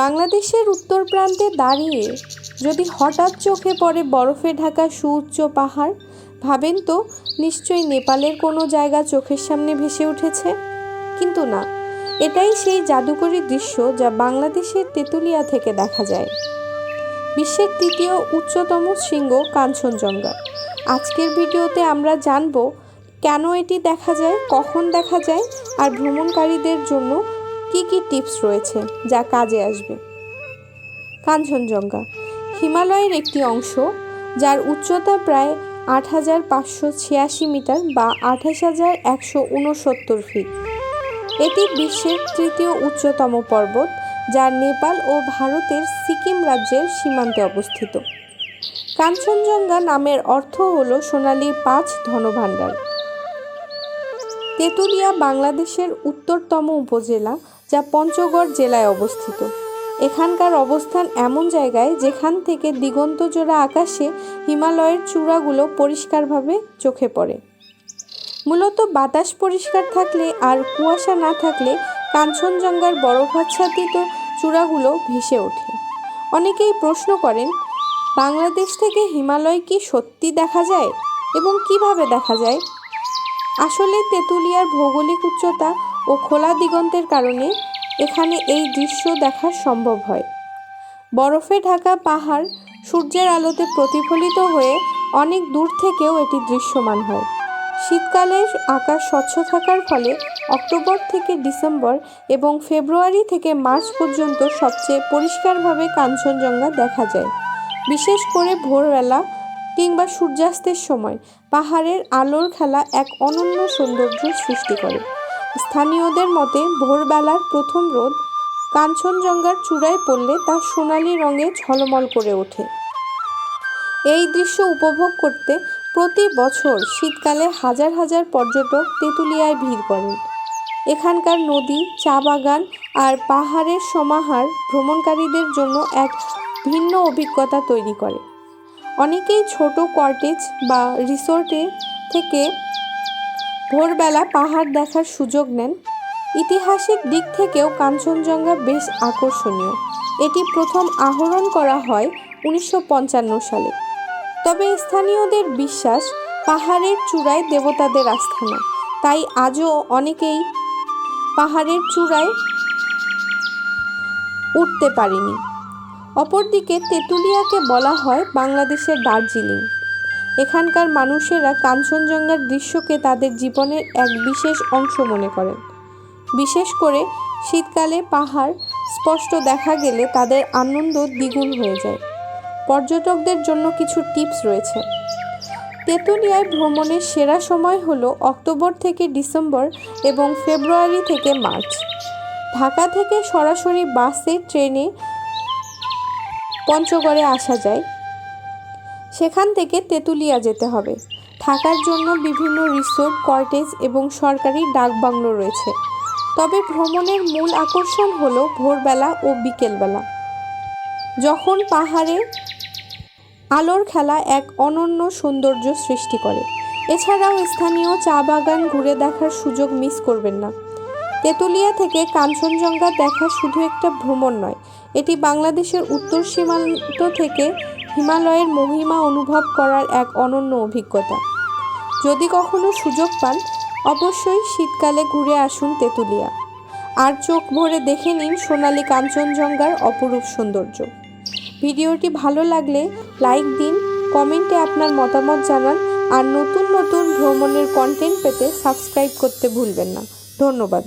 বাংলাদেশের উত্তর প্রান্তে দাঁড়িয়ে যদি হঠাৎ চোখে পড়ে বরফে ঢাকা সুউচ্চ পাহাড়, ভাবেন তো নিশ্চয়ই নেপালের কোনো জায়গা চোখের সামনে ভেসে উঠেছে। কিন্তু না, এটাই সেই জাদুকরী দৃশ্য যা বাংলাদেশের তেঁতুলিয়া থেকে দেখা যায়। বিশ্বের তৃতীয় উচ্চতম শৃঙ্গ কাঞ্চনজঙ্ঘা। আজকের ভিডিওতে আমরা জানব কেন এটি দেখা যায়, কখন দেখা যায়, আর ভ্রমণকারীদের জন্য কি কি টিপস রয়েছে যা কাজে আসবে? কাঞ্চনজঙ্ঘা, হিমালয়ের একটি অংশ যার উচ্চতা প্রায় আট হাজার পাঁচশো ছিয়াশি মিটার বা আঠাশ হাজার একশো উনসত্তর ফিট। এটি বিশ্বের তৃতীয় উচ্চতম পর্বত যা নেপাল ও ভারতের সিকিম রাজ্যের সীমান্তে অবস্থিত। কাঞ্চনজঙ্ঘা নামের অর্থ হল সোনালী পাঁচ ধনভাণ্ডার। তেঁতুলিয়া বাংলাদেশের উত্তরতম উপজেলা, যা পঞ্চগড় জেলায় অবস্থিত। এখানকার অবস্থান এমন জায়গায় যেখান থেকে দিগন্তজোড়া আকাশে হিমালয়ের চূড়াগুলো পরিষ্কারভাবে চোখে পড়ে। মূলত বাতাস পরিষ্কার থাকলে আর কুয়াশা না থাকলে কাঞ্চনজঙ্ঘার বরফাচ্ছাদিত চূড়াগুলো ভেসে ওঠে। অনেকেই প্রশ্ন করেন, বাংলাদেশ থেকে হিমালয় কি সত্যি দেখা যায় এবং কীভাবে দেখা যায়? আসলে তেঁতুলিয়ার ভৌগোলিক উচ্চতা ও খোলা দিগন্তের কারণে এখানে এই দৃশ্য দেখা সম্ভব হয়। বরফে ঢাকা পাহাড় সূর্যের আলোতে প্রতিফলিত হয়ে অনেক দূর থেকেও এটি দৃশ্যমান হয়। শীতকালে আকাশ স্বচ্ছ থাকার ফলে অক্টোবর থেকে ডিসেম্বর এবং ফেব্রুয়ারি থেকে মার্চ পর্যন্ত সবচেয়ে পরিষ্কারভাবে কাঞ্চনজঙ্ঘা দেখা যায়। বিশেষ করে ভোরবেলা কিংবা সূর্যাস্তের সময় পাহাড়ের আলোর খেলা এক অনন্য সৌন্দর্য সৃষ্টি করে। স্থানীয়দের মতে, ভোরবেলার প্রথম রোদ কাঞ্চনজঙ্ঘার চূড়ায় পড়লে তা সোনালি রঙে ঝলমল করে ওঠে। এই দৃশ্য উপভোগ করতে প্রতি বছর শীতকালে হাজার হাজার পর্যটক তেঁতুলিয়ায় ভিড় করেন। এখানকার নদী, চা বাগান আর পাহাড়ের সমাহার ভ্রমণকারীদের জন্য এক ভিন্ন অভিজ্ঞতা তৈরি করে। অনেকেই ছোট কটেজ বা রিসোর্টে থেকে ভোরবেলা পাহাড় দেখার সুযোগ নেন। ইতিহাসিক দিক থেকেও কাঞ্চনজঙ্ঘা বেশ আকর্ষণীয়। এটি প্রথম আহরণ করা হয় উনিশশো পঞ্চান্ন সালে। তবে স্থানীয়দের বিশ্বাস, পাহাড়ের চূড়ায় দেবতাদের আস্থানা। তাই আজও অনেকেই পাহাড়ের চূড়ায় উঠতে পারেনি। অপরদিকে তেঁতুলিয়াকে বলা হয় বাংলাদেশের দার্জিলিং। এখানকার মানুষেরা কাঞ্চনজঙ্ঘার দৃশ্যকে তাদের জীবনের এক বিশেষ অংশ মনে করেন। বিশেষ করে শীতকালে পাহাড় স্পষ্ট দেখা গেলে তাদের আনন্দ দ্বিগুণ হয়ে যায়। পর্যটকদের জন্য কিছু টিপস রয়েছে। তেঁতুলিয়ায় ভ্রমণের সেরা সময় হল অক্টোবর থেকে ডিসেম্বর এবং ফেব্রুয়ারি থেকে মার্চ। ঢাকা থেকে সরাসরি বাসে, ট্রেনে পঞ্চগড়ে আসা যায়। সেখান থেকে তেঁতুলিয়া যেতে হবে। থাকার জন্য বিভিন্ন রিসোর্ট কটেজ এবং সরকারি ডাকবাংলো রয়েছে। তবে ভ্রমণের মূল আকর্ষণ হলো ভোরবেলা ও বিকেলবেলা। যখন পাহাড়ে আলোর খেলা এক অনন্য সৌন্দর্য সৃষ্টি করে। এছাড়াও স্থানীয় চা বাগান ঘুরে দেখার সুযোগ মিস করবেন না। তেঁতুলিয়া থেকে কাঞ্চনজঙ্ঘা দেখা শুধু একটা ভ্রমণ নয়, এটি বাংলাদেশের উত্তর সীমান্ত থেকে হিমালয়ের মহিমা অনুভব করার এক অনন্য অভিজ্ঞতা। যদি কখনো সুযোগ পান, অবশ্যই শীতকালে ঘুরে আসুন তেঁতুলিয়া। আর চোখ ভরে দেখে নিন সোনালি কাঞ্চনজঙ্ঘার অপরূপ সৌন্দর্য। ভিডিওটি ভালো লাগলে লাইক দিন, কমেন্টে আপনার মতামত জানান, আর নতুন নতুন ভ্রমণের কন্টেন্ট পেতে সাবস্ক্রাইব করতে ভুলবেন না। ধন্যবাদ।